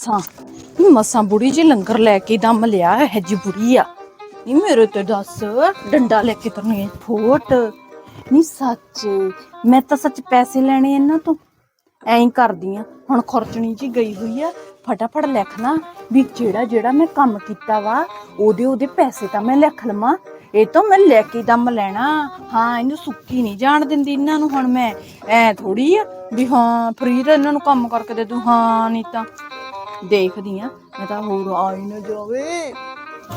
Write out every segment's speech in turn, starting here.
ਸਾਂ। ਮਸਾਂ ਬੁੜੀ ਜੀ ਲੰਗਰ ਲੈ ਕੇ ਦਮ ਲਿਆ ਹੈ ਜੀ ਬੁੜੀ ਆ। ਨੀ ਮੇਰੇ ਤੇ ਦੱਸ, ਡੰਡਾ ਲੈ ਕੇ ਤਰਨੀ ਫੋਟ। ਨੀ ਸੱਚ, ਮੈਂ ਤਾਂ ਸੱਚ ਪੈਸੇ ਲੈਣੇ ਇਹਨਾਂ ਤੋਂ। ਐਂ ਕਰਦੀ ਆ ਹੁਣ ਖਰਚਣੀ ਜੀ ਗਈ ਹੋਈ ਆ, ਫਟਾਫਟ ਲਿਖਣਾ ਵੀ ਜਿਹੜਾ ਜਿਹੜਾ ਮੈਂ ਕੰਮ ਕੀਤਾ ਵਾ, ਉਹਦੇ ਉਹਦੇ ਪੈਸੇ ਤਾਂ ਮੈਂ ਲਿਖ ਲਵਾਂ। ਇਹ ਤਾਂ ਮੈਂ ਲੈ ਕੇ ਦਮ ਲੈਣਾ। ਹਾਂ, ਇਹਨੂੰ ਸੁੱਕੀ ਨਹੀਂ ਜਾਣ ਦਿੰਦੀ ਇਹਨਾਂ ਨੂੰ ਹੁਣ ਮੈਂ। ਐ ਥੋੜੀ ਆ ਵੀ ਹਾਂ ਫਰੀ ਤਾਂ ਇਹਨਾਂ ਨੂੰ ਕੰਮ ਕਰਕੇ ਦੇ ਦੂੰ। ਹਾਂ, ਨਹੀਂ ਤਾਂ ਦੇਖਦੀ ਆ। ਮੈਂ ਤਾਂ ਹੋਰ ਆਈ ਨਾ ਜਾਵੇ।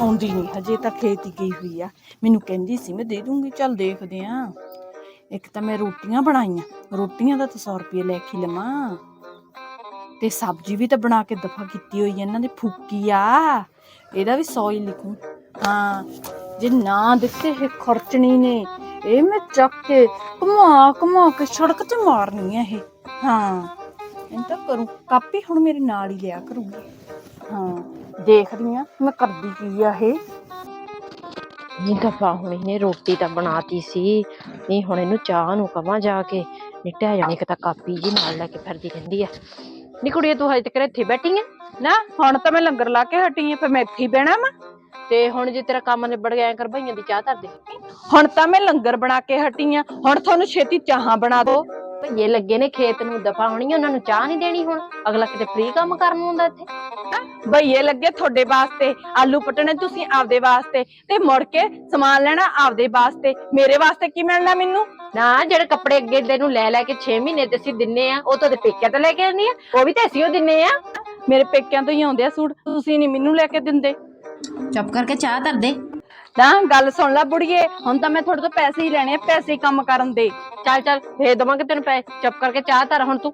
ਆਉਂਦੀ ਨਹੀਂ ਹਜੇ ਤਾਂ ਖੇਤੀ ਗਈ ਹੋਈ ਆ। ਮੈਨੂੰ ਕਹਿੰਦੀ ਸੀ, ਮੈਂ ਦੇ ਦੂੰਗੀ, ਚੱਲ ਦੇਖਦੇ ਆ। ਇੱਕ ਤਾਂ ਮੈਂ ਰੋਟੀਆਂ ਬਣਾਈਆਂ। ਰੋਟੀਆਂ ਦਾ ਤਾਂ 100 ਰੁਪਏ ਲੈ ਕੇ ਲਵਾਂ। ਤੇ ਸਬਜ਼ੀ ਵੀ ਤਾਂ ਬਣਾ ਕੇ ਦਫਾ ਕੀਤੀ ਹੋਈ ਹੈ ਇਹਨਾਂ ਦੀ ਫੁੱਕੀ ਆ। ਇਹਦਾ ਵੀ 100 ਹੀ ਲਿਖੂ। ਹਾਂ, ਜੇ ਨਾ ਦਿੱਤੇ, ਇਹ ਖਰਚਣੀ ਨੇ। ਇਹ ਮੈਂ ਚੱਕ ਕੇ ਘੁਮਾ ਘੁਮਾ ਕੇ ਸੜਕ ਤੇ ਮਾਰਨੀ ਹੈ ਇਹ। ਹਾਂ। ਇਹ ਤਾਂ ਕਰੂੰ। ਕਾਪੀ ਹੁਣ ਮੇਰੇ ਨਾਲ ਹੀ ਲਿਆ ਕਰੂੰਗੀ। ਹਾਂ ਦੇਖਦੀ ਆ ਮੈਂ ਕਰਦੀ ਕੀ ਆ ਇਹ। ਨਹੀਂ ਦਫਾ ਹੁਣ ਇਹਨੇ ਰੋਟੀ ਤਾਂ ਬਣਾਤੀ ਸੀ। ਨਹੀਂ ਹੁਣ ਇਹਨੂੰ ਚਾਹ ਨੂੰ ਕਵਾਂ ਜਾ ਕੇ। ਨਿੱਟਿਆ ਜਾਣੀ ਕਿ ਤਾਂ ਕਾਪੀ ਜੀ ਨਾਲ ਲੈ ਕੇ ਫਿਰਦੀ ਰਹਿੰਦੀ ਆ। ਨੀ ਕੁੜੀਏ ਤੂੰ ਹਜੇ ਤੱਕ ਇੱਥੇ ਬੈਠੀ ਆ? ਨਾ ਹੁਣ ਤਾਂ ਮੈਂ ਲੰਗਰ ਲਾ ਕੇ ਹਟੀ ਆ ਫਿਰ ਮੈਂ ਇੱਥੇ ਹੀ ਬਹਿਣਾ ਵਾ। ਤੇ ਹੁਣ ਜੇ ਤੇਰਾ ਕੰਮ ਨਿਬੜ ਗਿਆ ਐਂ ਕਰ ਭਈਆਂ ਦੀ ਚਾਹ ਧਰ ਦੇ। ਹੁਣ ਤਾਂ ਮੈਂ ਲੰਗਰ ਬਣਾ ਕੇ ਹਟੀ ਆ। ਹੁਣ ਤੁਹਾਨੂੰ ਛੇਤੀ ਚਾਹਾਂ ਬਣਾ ਦਿਓ। ਭਈਏ ਲੱਗੇ ਨੇ ਖੇਤ ਨੂੰ ਦਫਾ ਹੋਣੀ ਉਹਨਾਂ ਨੂੰ ਚਾਹ ਨਹੀਂ ਦੇਣੀ ਹੁਣ। ਅਗਲਾ ਕਿਤੇ ਫ੍ਰੀ ਕੰਮ ਕਰਨ ਨੂੰ ਹੁੰਦਾ ਇੱਥੇ। ਭਈਏ ਲੱਗੇ ਤੁਹਾਡੇ ਵਾਸਤੇ ਆਲੂ ਪਟਣੇ ਤੁਸੀਂ ਆਪਦੇ ਵਾਸਤੇ ਤੇ ਮੁੜ ਕੇ ਸਮਾਨ ਲੈਣਾ ਆਪਦੇ ਵਾਸਤੇ। ਮੇਰੇ ਵਾਸਤੇ ਕੀ ਮਿਲਣਾ ਮੈਨੂੰ? ਨਾ ਜਿਹੜੇ ਕੱਪੜੇ ਅੱਗੇ ਦੇ ਨੂੰ ਲੈ ਲੈ ਕੇ 6 ਮਹੀਨੇ ਤੇ ਅਸੀਂ ਦਿੰਨੇ ਆ ਉਹ ਤਾਂ ਉਹਦੇ ਪੇਕਿਆਂ ਤੋਂ ਲੈ ਕੇ ਆਉਂਦੀ ਆ ਉਹ ਵੀ ਤਾਂ ਅਸੀਂ ਉਹ ਦਿੰਨੇ ਆ। ਮੇਰੇ ਪੇਕਿਆਂ ਤੋਂ ਹੀ ਆਉਂਦੇ ਆ ਸੂਟ ਤੁਸੀਂ ਨਹੀਂ ਮੈਨੂੰ ਲੈ ਕੇ ਦਿੰਦੇ। ਚੁੱਪ ਕਰਕੇ ਚਾਹ ਧਰ ਦੇ। ਤਾਂ ਗੱਲ ਸੁਣ ਲੈ ਬੁੜੀਏ ਹੁਣ ਤਾਂ ਮੈਂ ਤੁਹਾਡੇ ਤੋਂ ਪੈਸੇ ਹੀ ਲੈਣੇ ਆ ਪੈਸੇ ਹੀ ਕੰਮ ਕਰਨ ਦੇ। ਚੱਲ ਚੱਲ ਭੇਜ ਦਵਾਂਗੇ ਤੈਨੂੰ ਪੈਸੇ ਚੁੱਪ ਕਰਕੇ ਚਾਹ ਧਰ ਹੁਣ ਤੂੰ।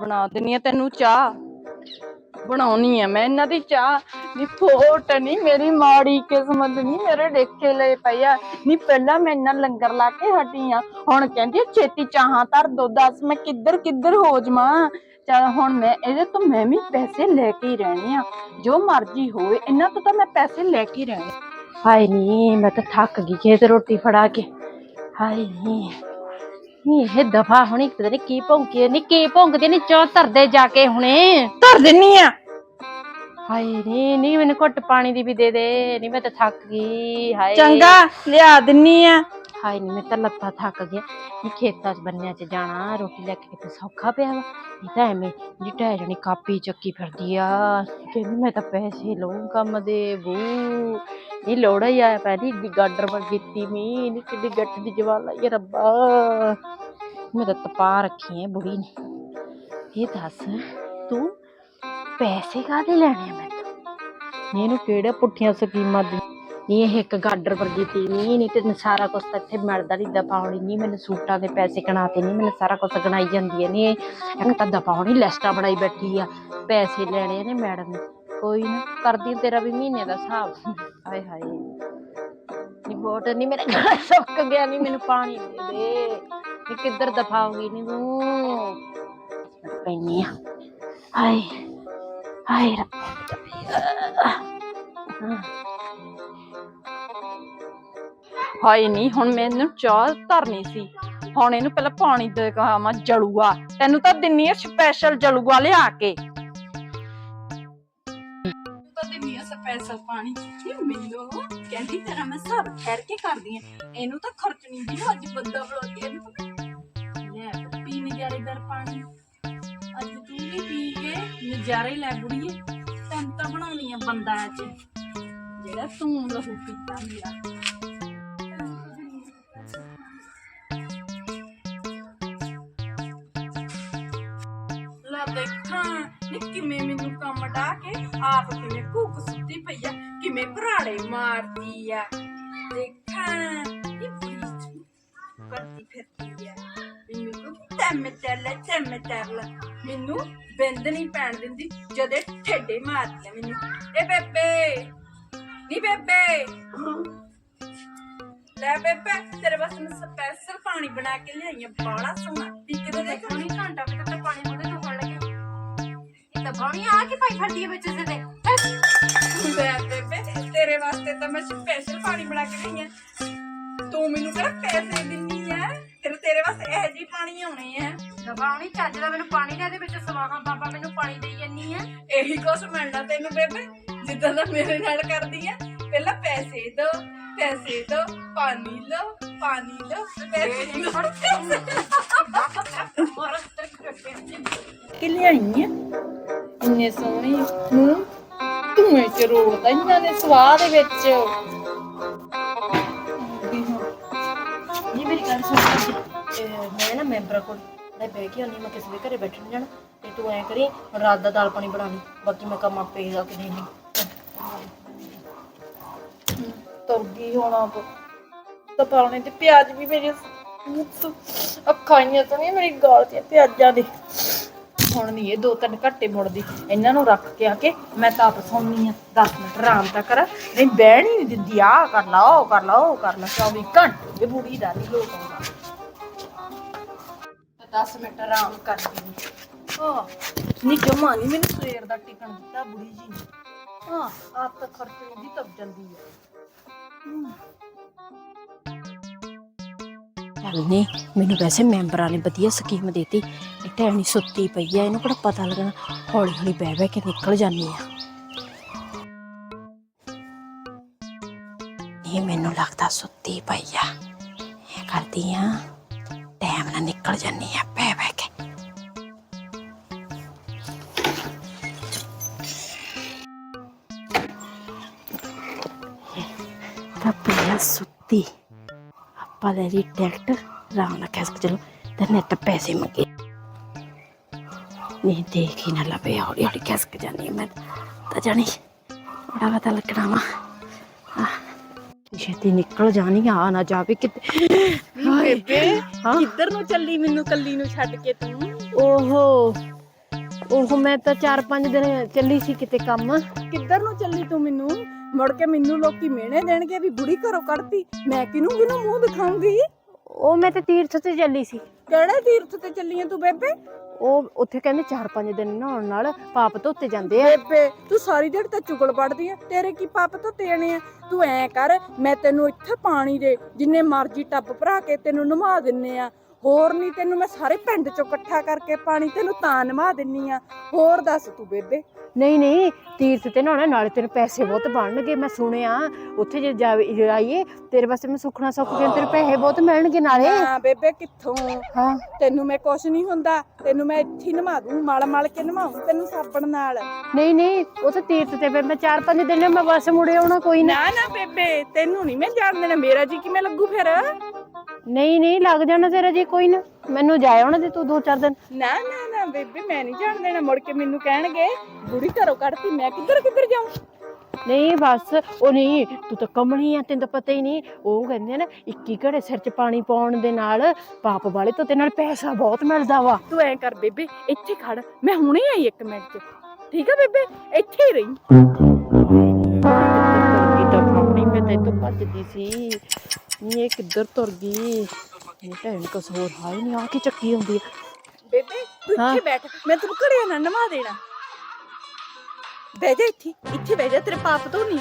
ਬਣਾ ਦਿੰਨੀ ਆ ਤੈਨੂੰ ਚਾਹ। ਬਣਾਉਣੀ ਆ ਮੈਂ ਇਹਨਾਂ ਦੀ ਚਾਹ। ਨੀ ਫੋਟ ਨਹੀਂ ਮੇਰੀ ਮਾੜੀ ਕਿਸਮਤ ਨਹੀਂ ਮੇਰੇ ਦੇਖੇ ਲਏ ਪਈਆ ਨਹੀਂ ਪਹਿਲਾਂ ਮੈਂ ਇਹਨਾਂ ਲੰਗਰ ਲਾ ਕੇ ਹਟੀ ਆ। ਹੁਣ ਕਹਿੰਦੀ ਆ, ਛੇਤੀ ਚਾਹਾਂ ਧਰ ਦੋ ਦੱਸ ਮੈਂ ਕਿੱਧਰ ਕਿੱਧਰ ਹੋ ਜਾਵਾਂ। ਚਲ ਹੁਣ ਮੈਂ ਇਹਦੇ ਤੋਂ ਮੈਂ ਵੀ ਪੈਸੇ ਲੈ ਕੇ ਹੀ ਰਹਿਣੇ ਆ। ਜੋ ਮਰਜ਼ੀ ਹੋਵੇ ਇਹਨਾਂ ਤੋਂ ਤਾਂ ਮੈਂ ਪੈਸੇ ਲੈ ਕੇ ਹੀ ਰਹਿਣੇ ਹਾਏ ਨੀ ਮੈਂ ਤਾਂ ਥੱਕ ਗਈ ਖੇਤ ਰੋਟੀ ਫੜਾ ਕੇ ਹਾਏ ਨੀ ਨੀ ਇਹ ਦਫਾ ਹੁਣੀ ਪਤਾ ਨੀ ਕੀ ਭੌਂਕੀ ਨੀ ਕੀ ਭੌਂਕਦੀ ਨੀ ਚੋ ਧਰਦੇ ਜਾ ਕੇ ਹੁਣੇ ਧਰ ਦਿੰਨੀ ਆ ਹਾਏ ਨੀ ਨੀ ਮੈਨੂੰ ਘੁੱਟ ਪਾਣੀ ਦੀ ਵੀ ਦੇ ਦੇ ਨੀ ਮੈਂ ਤਾਂ ਥੱਕ ਗਈ ਹਾਏ ਚੰਗਾ ਲਿਆ ਦਿੰਨੀ ਆ ਹਾਏ ਨੀ ਮੈਂ ਤਾਂ ਲੱਤਾਂ ਥੱਕ ਗਿਆ ਨੀ ਖੇਤਾਂ 'ਚ ਬੰਨਿਆਂ 'ਚ ਜਾਣਾ ਰੋਟੀ ਲੈ ਕੇ ਕਿਤੇ ਸੌਖਾ ਪਿਆ ਵਾ ਇਹ ਤਾਂ ਐਵੇਂ ਜਿੱਟਾ ਜਣੀ ਕਾਪੀ ਚੱਕੀ ਫਿਰਦੀ ਆ ਕਹਿੰਦੀ ਮੈਂ ਤਾਂ ਪੈਸੇ ਲਊਂ ਕੰਮ ਦੇ ਬੂ ਨੀ ਲੋੜਾ ਹੀ ਆਇਆ ਪੈਦੀ ਦੀ ਗਾਡਰ ਪਰ ਕੀਤੀ ਮੀ ਨੀ ਕਿੱਡੀ ਗੱਟ ਦੀ ਜਵਾਲ ਆਈ ਰੱਬਾ। ਮੈਂ ਤਾਂ ਤਪਾ ਰੱਖੀ ਐ ਬੁੜੀ ਨੇ। ਇਹ ਦੱਸ, ਤੂੰ ਪੈਸੇ ਕਾਹਦੇ ਲੈਣੇ ਆ ਮੈਥੋਂ ਇਹਨੂੰ ਕਿਹੜੇ ਪੁੱਠੀਆਂ ਸਕੀਮਾਂ ਦੀ ਇਹ ਇੱਕ ਗਾਡਰ ਵਰਗੀ ਤੀ ਨੀ ਨੀ ਤੇ ਸਾਰਾ ਕੁਝ ਤਾਂ ਇੱਥੇ ਮਿਲਦਾ ਨਹੀਂ ਦਫਾ ਹੋਣੀ ਮੈਨੂੰ ਸੂਟਾਂ ਦੇ ਪੈਸੇ ਗਣਾਤੇ ਨਹੀਂ ਮੈਨੂੰ ਸਾਰਾ ਕੁਝ ਗਣਾਈ ਜਾਂਦੀ ਹੈ ਨੀ ਇੱਕ ਤਾਂ ਦਫਾ ਲਿਸਟਾਂ ਬਣਾਈ ਬੈਠੀ ਆ। ਪੈਸੇ ਲੈਣੇ ਨੇ ਮੈਡਮ ਨੇ। ਕੋਈ ਨਾ ਕਰਦੀ ਤੇਰਾ ਵੀ ਮਹੀਨੇ ਦਾ ਹਿਸਾਬ। ਹਾਏ ਹਾਏ। ਨੀ ਵੋਟ ਨਹੀਂ ਮੇਰੇ ਘਰ ਸੁੱਕ ਗਿਆ ਨਹੀਂ ਮੈਨੂੰ ਪਾਣੀ ਦੇ ਦੇ। ਨੀ ਕਿੱਧਰ ਦਫਾ ਹੋਗੀ ਨੀ ਤੂੰ। ਪੈਣੀ ਆ। ਹਾਏ ਹਾਏ ਰੱਬਾ। ਹਾਏ ਨਹੀਂ ਹੁਣ ਮੈਨੂੰ ਚਾਹ ਧਰਨੀ ਸੀ। ਹੁਣ ਇਹਨੂੰ ਪਹਿਲਾਂ ਪਾਣੀ ਦੇ ਕਹਾਵਾਂ ਜਲੂਆ ਤੈਨੂੰ ਤਾਂ ਦਿੰਨੀ ਆ ਸਪੈਸ਼ਲ ਜਲੂਆ ਲਿਆ ਕੇ। ਦਿੰਨੀ ਪਾਣੀ ਇਹ ਮੈਨੂੰ ਕਹਿੰਦੀ ਤੇਰਾ ਮੈਂ ਸਭ ਠਹਿਰ ਕੇ ਕਰਦੀ ਆ। ਇਹਨੂੰ ਤਾਂ ਖਰਚਣੀ ਦੀ ਅੱਜ ਬੰਦਾ ਬੁਲਾਉਂਦੀ ਇਹਨੂੰ ਲੈ ਪੀ ਨਜ਼ਾਰੇਦਾਰ ਪਾਣੀ। ਅੱਜ ਤੂੰ ਵੀ ਪੀ ਕੇ ਨਜ਼ਾਰੇ ਲੈ ਬੁੜੀਏ। ਤੈਨੂੰ ਤਾਂ ਬਣਾਉਣੀ ਆ ਬੰਦਾ ਅੱਜ। ਜਿਹੜਾ ਤੂੰ ਲਹੂ ਪੀਤਾ ਮੇਰਾ। ਡਾ ਕੇ ਆਪ ਕਿਵੇਂ ਭੁੱਖ ਸੁੱਤੀ ਪਈ ਆ, ਕਿਵੇਂ ਘਰਾੜੇ ਮਾਰਦੀ ਆ। ਦੇਖਾਂ, ਇਹ ਬੁਰੀ ਕਰਦੀ ਫਿਰਦੀ ਆ। ਵੀ ਮੈਨੂੰ ਤੈਮ ਚੱਲ ਤੈਮ ਚੱਲ ਮੈਨੂੰ ਬਿੰਦ ਨਹੀਂ ਪੈਣ ਦਿੰਦੀ, ਜਦੇ ਠੇਡੇ ਮਾਰਦੀ ਆ ਮੈਨੂੰ। ਏ ਬੇਬੇ, ਨੀ ਬੇਬੇ। ਲੈ ਬੇਬੇ, ਤੇਰੇ ਵਾਸਤੇ ਮੈਂ ਸਪੈਸ਼ਲ ਪਾਣੀ ਬਣਾ ਕੇ ਲਿਆਈ ਆ ਬਾਲਾ ਸੋਹਣਾ। ਪੀ ਕੇ ਤਾਂ ਦੇਖ ਘੰਟਾ ਕਿਤੇ ਤਾਂ ਪਾਣੀ ਪਾਣੀ ਆ ਕੇ ਪਾਈ ਫੜਦੀ ਹੈ ਵਿੱਚ ਦੇ? ਦੇ ਲੈ ਬੇਬੇ ਤੇਰੇ ਵਾਸਤੇ ਤਾਂ ਮੈਂ ਸਪੈਸ਼ਲ ਪਾਣੀ ਬਣਾ ਕੇ ਲਿਆਈ ਆ। ਤੂੰ ਮੈਨੂੰ ਕਿਹੜਾ ਪੈਸੇ ਦਿੰਨੀ ਆ? ਤੇਰੇ ਤੇ ਤੇਰੇ ਵਾਸਤੇ ਇਹ ਜੀ ਪਾਣੀ ਆਉਣੇ ਆ। ਦਬਾਉਣੀ ਚੱਜ ਦਾ ਮੈਨੂੰ ਪਾਣੀ ਦੇ ਦੇ ਵਿੱਚ ਸਵਾਹਾਂ ਬਾਬਾ ਮੈਨੂੰ ਪਾਣੀ ਦੇਈ ਜੰਨੀ ਆ। ਇਹੀ ਕੁਛ ਮਿਲਣਾ ਤੈਨੂੰ ਬੇਬੇ ਜਿੱਦਾਂ ਦਾ ਮੇਰੇ ਨਾਲ ਕਰਦੀ ਆ। ਪਹਿਲਾਂ ਪੈਸੇ ਦੋ ਪੈਸੇ ਦੋ ਪਾਣੀ ਲਓ ਪਾਣੀ ਲਓ ਪੈਸੇ ਲਓ ਕਿ ਲਿਆਈ ਆ? ਇੰਨੇ ਸੋਹਣੇ ਨੂੰ ਧੂਏ ਚ ਰੋਲਦਾ ਇਹਨਾਂ ਨੇ ਸਵਾਹ ਦੇ ਵਿੱਚ। ਨਹੀਂ ਮੇਰੀ ਗੱਲ ਸੁਣ ਤੇ ਮੈਂ ਨਾ ਮੈਂਬਰਾਂ ਕੋਲ ਮੈਂ ਬਹਿ ਕੇ ਆਉਂਦੀ ਹਾਂ, ਮੈਂ ਕਿਸੇ ਦੇ ਘਰੇ ਬੈਠਣ ਜਾਣਾ। ਤੇ ਤੂੰ ਐ ਕਰੀ ਰਾਤ ਦਾ ਦਾਲ ਪਾਣੀ ਬਣਾ ਲਈ ਬਾਕੀ ਮੈਂ ਕੰਮ ਆਪੇ ਜਾ ਕੇ ਦੇਣੀ। ਤੁਰਗੀ ਹੋਣਾ ਤਾਂ। ਪਾਉਣੇ ਤੇ ਪਿਆਜ਼ ਵੀ ਮੇਰੇ ਮੂੰਹ ਤੋਂ ਅੱਖਾਂ ਇੰਨੀਆਂ ਸੋਹਣੀਆਂ ਮੇਰੀ ਗਾਲ ਤੇ ਪਿਆਜ਼ਾਂ ਦੇ। ਹੁਣ ਇਹ ਦੋ ਤਿੰਨ ਘੱਟੇ ਮੁੜਦੀ। ਇਹਨਾਂ ਨੂੰ ਰੱਖ ਕੇ ਆ ਕੇ ਮੈਂ ਤਾਂ ਆਪ ਸੌਂਦੀ ਆ। 10 ਮਿੰਟ ਆਰਾਮ ਤਾਂ ਕਰ। ਨਹੀਂ, ਬਹਿਣ ਹੀ ਨਹੀਂ ਦਿੰਦੀ ਆ ਕਰ ਲਾ, ਉਹ ਕਰ ਲਾ, ਉਹ ਕਰ ਲਾ। 24 ਘੰਟੇ ਇਹ ਬੁੜੀ ਦਾ ਨਹੀਂ ਲੋਕ ਆਉਂਦਾ। 10 ਮਿੰਟ ਆਰਾਮ ਕਰਦੀ ਹਾਂ, ਨਹੀਂ ਜਮਾ ਨਹੀਂ ਮੈਨੂੰ ਸਵੇਰ ਦਾ ਟਿਕਣ ਦਿੱਤਾ ਬੁੜੀ ਜੀ ਨੇ। ਹਾਂ, ਆਪ ਤਾਂ ਖਰਚੇ ਦੀ ਤਬ ਜਾਂਦੀ ਹੈ। ਚੱਲ ਨਹੀਂ ਮੈਨੂੰ ਵੈਸੇ ਮੈਂਬਰਾਂ ਨੇ ਵਧੀਆ ਸਕੀਮ ਦੇਤੀ। ਇਹ ਟੈਣੀ ਸੁੱਤੀ ਪਈ ਆ, ਇਹਨੂੰ ਕਿਹੜਾ ਪਤਾ ਲੱਗਣਾ। ਹੌਲੀ ਹੌਲੀ ਬਹਿ ਬਹਿ ਕੇ ਨਿਕਲ ਜਾਂਦੀ ਆ। ਇਹ ਮੈਨੂੰ ਲੱਗਦਾ ਸੁੱਤੀ ਪਈ ਆ। ਇਹ ਕਰਦੀ ਆ, ਟਾਈਮ ਨਾਲ ਨਿਕਲ ਜਾਂਦੀ ਆ, ਬਹਿ ਬਹਿ ਕੇ। ਤਾਂ ਪਿਆ ਸੁੱਤੀ। ਆਪਾਂ ਲੈ ਲਈ ਟਿਕਟ ਆਰਾਮ ਨਾਲ ਖਿਸਕ ਚਲੋ ਤੇ ਨੈਟ ਪੈਸੇ ਮੰਗੇ। ਨਹੀਂ ਦੇਖ ਨਾ ਲਵੇ ਹੌਲੀ ਹੌਲੀ ਖਿਸਕ ਜਾਂਦੀ ਹਾਂ ਮੈਂ। ਤਾਂ ਜਾਣੀ ਬੜਾ ਪਤਾ ਲੱਗਣਾ ਵਾ। ਛੇਤੀ ਨਿਕਲ ਜਾਣੀ ਆ ਨਾ ਜਾਵੇ ਕਿਤੇ। ਬੇਬੇ ਕਿੱਧਰ ਨੂੰ ਚੱਲੀ ਮੈਨੂੰ ਕੱਲੀ ਨੂੰ ਛੱਡ ਕੇ ਤੂੰ? ਓਹੋ ਉਹ ਮੈਂ ਤਾਂ 4-5 ਦਿਨ ਚੱਲੀ ਸੀ ਕਿਤੇ ਕੰਮ। ਕਿੱਧਰ ਨੂੰ ਚੱਲੀ ਤੂੰ ਮੈਨੂੰ? ਮੁੜ ਕੇ ਮੈਨੂੰ ਲੋਕੀ ਮਿਹਣੇ ਦੇਣਗੇ ਵੀ ਬੁੜੀ ਘਰੋਂ ਕੱਢਤੀ ਮੈਂ ਕਿਹਨੂੰ ਕਿਹਨੂੰ ਮੂੰਹ ਦਿਖਾਉਂਗੀ? ਉਹ ਮੈਂ ਤਾਂ ਤੀਰਥ ਤੇ ਚੱਲੀ ਸੀ। ਕਿਹੜੇ ਤੀਰਥ ਤੇ ਚੱਲੀ ਆਂ ਤੂੰ ਬੇਬੇ? ਉਹ ਉੱਥੇ ਕਹਿੰਦੇ 4-5 ਦਿਨ ਨਹਾਉਣ ਨਾਲ ਪਾਪ ਧੋਤੇ ਜਾਂਦੇ ਆ। ਬੇਬੇ ਤੂੰ ਸਾਰੀ ਦਿਹਾੜੀ ਤਾਂ ਚੁਗਲ ਪੜਦੀ ਆ। ਤੇਰੇ ਕੀ ਪਾਪ ਤੋਂ ਤੇਣੇ ਆ? ਤੂੰ ਐ ਕਰ ਮੈਂ ਤੈਨੂੰ ਇੱਥੇ ਪਾਣੀ ਦੇ ਜਿੰਨੇ ਮਰਜ਼ੀ ਟੱਬ ਭਰਾ ਕੇ ਤੈਨੂੰ ਨਵਾ ਦਿੰਨੇ ਆ। ਹੋਰ ਨਹੀਂ ਤੈਨੂੰ ਮੈਂ ਸਾਰੇ ਪਿੰਡ ਚੋਂ ਇਕੱਠਾ ਕਰਕੇ ਪਾਣੀ ਤੈਨੂੰ ਤਾਂ ਨਵਾ ਦਿੰਨੀ ਆ। ਹੋਰ ਦੱਸ ਤੂੰ ਬੇਬੇ। ਨਹੀਂ ਨਹੀਂ ਤੀਰਥ ਤੇ ਨਹਾਉਣਾ ਨਾਲੇ ਤੈਨੂੰ ਪੈਸੇ ਬਹੁਤ ਬਣਨਗੇ ਮੈਂ ਸੁਣਿਆ। ਉੱਥੇ ਜੇ ਜਾਵੇ- ਜਾਈਏ ਤੇਰੇ ਵਾਸਤੇ ਮੈਂ ਸੁਖਣਾ ਸੁੱਖ ਕੇ ਤੇਰੇ ਪੈਸੇ ਬਹੁਤ ਮਿਲਣਗੇ ਨਾਲੇ। ਹਾਂ ਬੇਬੇ ਕਿੱਥੋਂ? ਹਾਂ। ਤੈਨੂੰ ਮੈਂ ਕੁਛ ਨਹੀਂ ਹੁੰਦਾ। ਤੈਨੂੰ ਮੈਂ ਇੱਥੇ ਨਵਾ ਦੂੰ ਮਲ ਮਲ ਕੇ ਨਵਾਉਂ ਤੈਨੂੰ ਸਾਬਣ ਨਾਲ। ਨਹੀਂ ਨਹੀਂ ਤਾਂ ਤੀਰਥ ਤੇ ਫਿਰ ਮੈਂ 4-5 ਦਿਨ ਮੈਂ ਬਸ ਮੁੜੇ ਆਉਣਾ ਕੋਈ ਨਾ। ਨਾ ਨਾ ਬੇਬੇ ਤੈਨੂੰ ਨਹੀਂ ਮੈਂ ਜਾਣ ਦੇਣਾ। ਮੇਰਾ ਜੀ ਕਿਵੇਂ ਲੱਗੂ ਫਿਰ? ਨਹੀਂ ਨਹੀਂ ਲੱਗ ਜਾਣਾ ਤੇਰਾ ਜੀ ਕੋਈ ਨਾ। ਮੈਨੂੰ ਜਾਏ ਆਉਣਾ ਤੇ ਤੂੰ 2-4 ਦਿਨ। ਨਾ ਨਾ ਨਾ ਬੇਬੇ ਮੈਂ ਨਹੀਂ ਜਾਣ ਦੇਣਾ। ਮੁੜ ਕੇ ਮੈਨੂੰ ਕਹਿਣਗੇ ਬੁੜੀ ਘਰੋਂ ਕੱਢਤੀ ਮੈਂ ਕਿੱਧਰ ਕਿੱਧਰ ਜਾਉਂ ਨਹੀਂ ਬਸ ਉਹ ਨਹੀਂ ਤੂੰ ਤਾਂ ਕਮਣੀ ਆ ਤੈਨੂੰ ਤਾਂ ਪਤਾ ਹੀ ਨਹੀਂ। ਉਹ ਕਹਿੰਦੇ ਆ ਨਾ 21 ਘੜੇ ਸਿਰ 'ਚ ਪਾਣੀ ਪਾਉਣ ਦੇ ਨਾਲ ਪਾਪ ਵਾਲੇ ਤੋਂ ਤੇ ਨਾਲ ਪੈਸਾ ਬਹੁਤ ਮਿਲਦਾ ਵਾ। ਤੂੰ ਐ ਕਰ ਬੇਬੇ ਇੱਥੇ ਖੜ। ਮੈਂ ਹੁਣੇ ਆਈ ਇੱਕ ਮਿੰਟ ਚ। ਠੀਕ ਆ ਬੇਬੇ? ਇੱਥੇ ਹੀ ਰਹੀ। ਕਿੱਦਾਂ ਫਾਉਣੀ ਮੈਂ ਤੇ ਤੋਂ ਭੱਜਦੀ ਸੀ। ਨੀ ਇਹ ਕਿੱਧਰ ਤੁਰ ਗਈ? ਇਹ ਭੈਣ ਕੁਛ ਹੋਰ ਹੈ ਹੀ ਨਹੀਂ ਆ ਕੀ ਚੱਕੀ ਹੁੰਦੀ ਆ? ਬੇਬੇ ਤੂੰ ਹਾਂ। ਇੱਥੇ ਬੈਠ ਮੈਂ ਤੈਨੂੰ ਘੜੇ ਨਾ ਨਵਾ ਦੇਣਾ। ਬਹਿ ਜਾ ਇੱਥੇ ਇੱਥੇ ਬਹਿ ਜਾ ਤੇਰੇ ਪਾਪ ਤੋਂ ਨਹੀਂ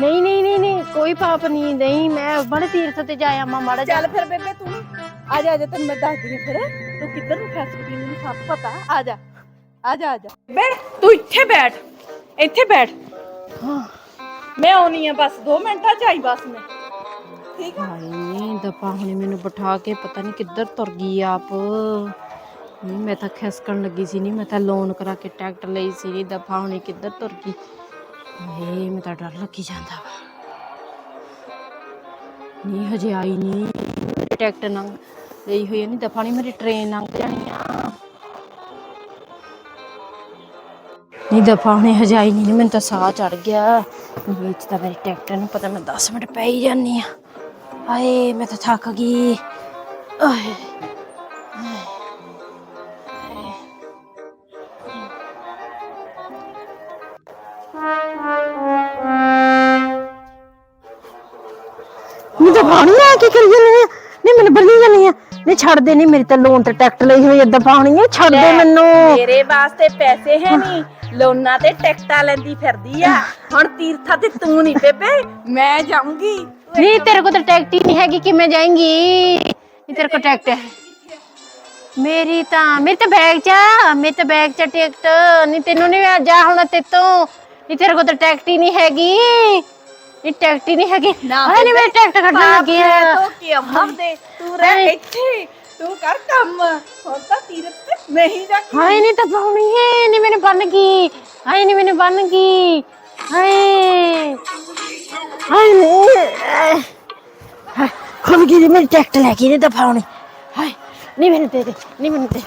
ਨਹੀਂ ਨਹੀਂ ਨਹੀਂ ਨਹੀਂ ਕੋਈ ਪਾਪ ਨਹੀਂ ਨਹੀਂ ਮੈਂ ਬੜੇ ਤੀਰਥ ਤੇ ਜਾਇਆ ਮਾ ਮਾੜਾ। ਚੱਲ ਫਿਰ ਬੇਬੇ ਤੂੰ ਆ ਜਾ ਆ ਜਾ ਤੈਨੂੰ ਮੈਂ ਦੱਸਦੀ ਹਾਂ ਫਿਰ। ਤੂੰ ਕਿੱਧਰ ਨੂੰ ਖਸਕਦੀ ਮੈਨੂੰ ਸਭ ਪਤਾ। ਆ ਜਾ ਆ ਜਾ ਆ ਜਾ। ਬੈਠ ਤੂੰ ਇੱਥੇ ਬੈਠ ਇੱਥੇ ਬੈਠ। ਹਾਂ। ਮੈਂ ਆਉਣੀ ਆ ਬਸ 2 ਮਿੰਟਾਂ ਚ ਆਈ ਬਸ ਮੈਂ। ਠੀਕ ਆ? ਹਾਏ ਦਪਾ ਹੁਣੇ ਮੈਨੂੰ ਬਿਠਾ ਕੇ ਪਤਾ ਨਹੀਂ ਕਿੱਧਰ ਤੁਰ ਗਈ ਆਪ। ਨਹੀਂ, ਮੈਂ ਤਾਂ ਖਿਸਕਣ ਲੱਗੀ ਸੀ, ਨਹੀਂ, ਮੈਂ ਤਾਂ ਲੋਨ ਕਰਾ ਕੇ ਟਿਕਟ ਲਈ ਸੀ, ਨਹੀਂ, ਦਫਾ ਹੁਣੇ ਕਿੱਧਰ ਤੁਰ ਗਈ। ਏ ਮੈਂ ਤਾਂ ਡਰ ਲੱਗੀ ਜਾਂਦਾ ਵਾ। ਨਹੀਂ, ਹਜੇ ਆਈ ਨਹੀਂ। ਟਿਕਟ ਨੰਗ ਲਈ ਹੋਈ ਨਹੀਂ, ਦਫਾ ਨਹੀਂ, ਮੇਰੀ ਟ੍ਰੇਨ ਲੰਘ ਜਾਣੀ ਆ। ਨਹੀਂ, ਦਫਾ ਹੁਣੇ, ਹਜੇ ਆਈ ਨਹੀਂ, ਮੈਨੂੰ ਤਾਂ ਸਾਹ ਚੜ ਗਿਆ। ਵਿੱਚ ਤਾਂ ਮੇਰੇ ਟਰੈਕਟਰ ਨੂੰ ਪਤਾ ਮੈਂ 10 ਮਿੰਟ ਪੈ ਹੀ ਜਾਨੀ ਆ। ਹਾਏ, ਮੈਂ ਤਾਂ ਥੱਕ ਗਈ। ਆਏ। ਮੈਂ ਤਾਂ ਪਾਣੀ ਆ ਕੇ ਕਰੀ ਜਾਂਦੀ ਆ। ਨਹੀਂ ਮੈਨੂੰ ਬੰਨੀ ਜਾਂਦੀ ਆ। ਨਹੀਂ ਛੱਡ ਦੇ ਨਹੀਂ ਮੇਰੀ ਤਾਂ ਲੋਨ ਤੇ ਟਿਕਟ ਲਈ ਹੋਈ ਏਦਾਂ ਪਾਣੀ ਆ। ਛੱਡ ਦੇ ਮੈਨੂੰ। ਮੇਰੇ ਵਾਸਤੇ ਪੈਸੇ ਹੈ ਨਹੀਂ। ਲੋਨਾਂ ਤੇ ਟਿਕਟਾਂ ਲੈਂਦੀ ਫਿਰਦੀ ਆ। ਹੁਣ ਤੀਰਥਾਂ ਤੇ ਤੂੰ ਨਹੀਂ ਬੇਬੇ ਮੈਂ ਜਾਊਂਗੀ। ਨਹੀਂ ਤੇਰੇ ਕੋਲ ਤਾਂ ਟਿਕਟ ਹੀ ਨਹੀਂ ਹੈਗੀ ਕਿਵੇਂ ਜਾਏਂਗੀ। ਨੀ ਤੇਰੇ ਕੋ ਟਿਕਟ ਹੈ। ਮੇਰੀ ਤਾਂ ਮੇਰੇ ਤਾਂ ਬੈਗ ਚ ਆ, ਮੇਰੇ ਤਾਂ ਬੈਗ ਚ ਆ ਟਿਕਟ ਨਹੀਂ ਤੈਨੂੰ ਨਹੀਂ ਜਾ ਹੁਣ ਤੇ ਤੋਂ। ਨੀ ਤੇਰੇ ਕੋਲ ਤਾਂ ਟਿਕਟ ਹੀ ਨਹੀਂ ਹੈਗੀ। ਨੀ ਟਿਕਟ ਹੀ ਨਹੀਂ ਹੈਗੀ। ਹਾਏ ਨਹੀਂ ਮੇਰੀ ਟਿਕਟ ਕੱਢਣ ਲੱਗੀ ਆ। ਤੋ ਕੀ ਅਮਰ ਦੇ। ਤੂੰ ਰਹਿ ਇੱਥੇ ਤੂੰ ਕਰ ਕੰਮ। ਹੁਣ ਤਾਂ ਤੀਰਤ ਤੇ ਨਹੀਂ ਜਾ ਹਾਏ ਨਹੀਂ ਤਾਂ ਪਾਉਣੀ ਹੈ ਨਹੀਂ ਮੈਨੂੰ ਬਣ ਗਈ। ਹਾਏ ਨਹੀਂ ਮੈਨੂੰ ਬਣ ਗਈ। ਹਾਏ। ਹਾਏ ਨਹੀਂ। ਖੁਦ ਗਈ ਮੇਰੀ ਟਿਕਟ ਲੈ ਕੇ ਨਹੀਂ ਤਾਂ ਪਾਉਣੀ ਹਾਏ ਨਹੀਂ ਮੈਨੂੰ ਦੇ ਦੇ ਨਹੀਂ ਮੈਨੂੰ ਦੇ।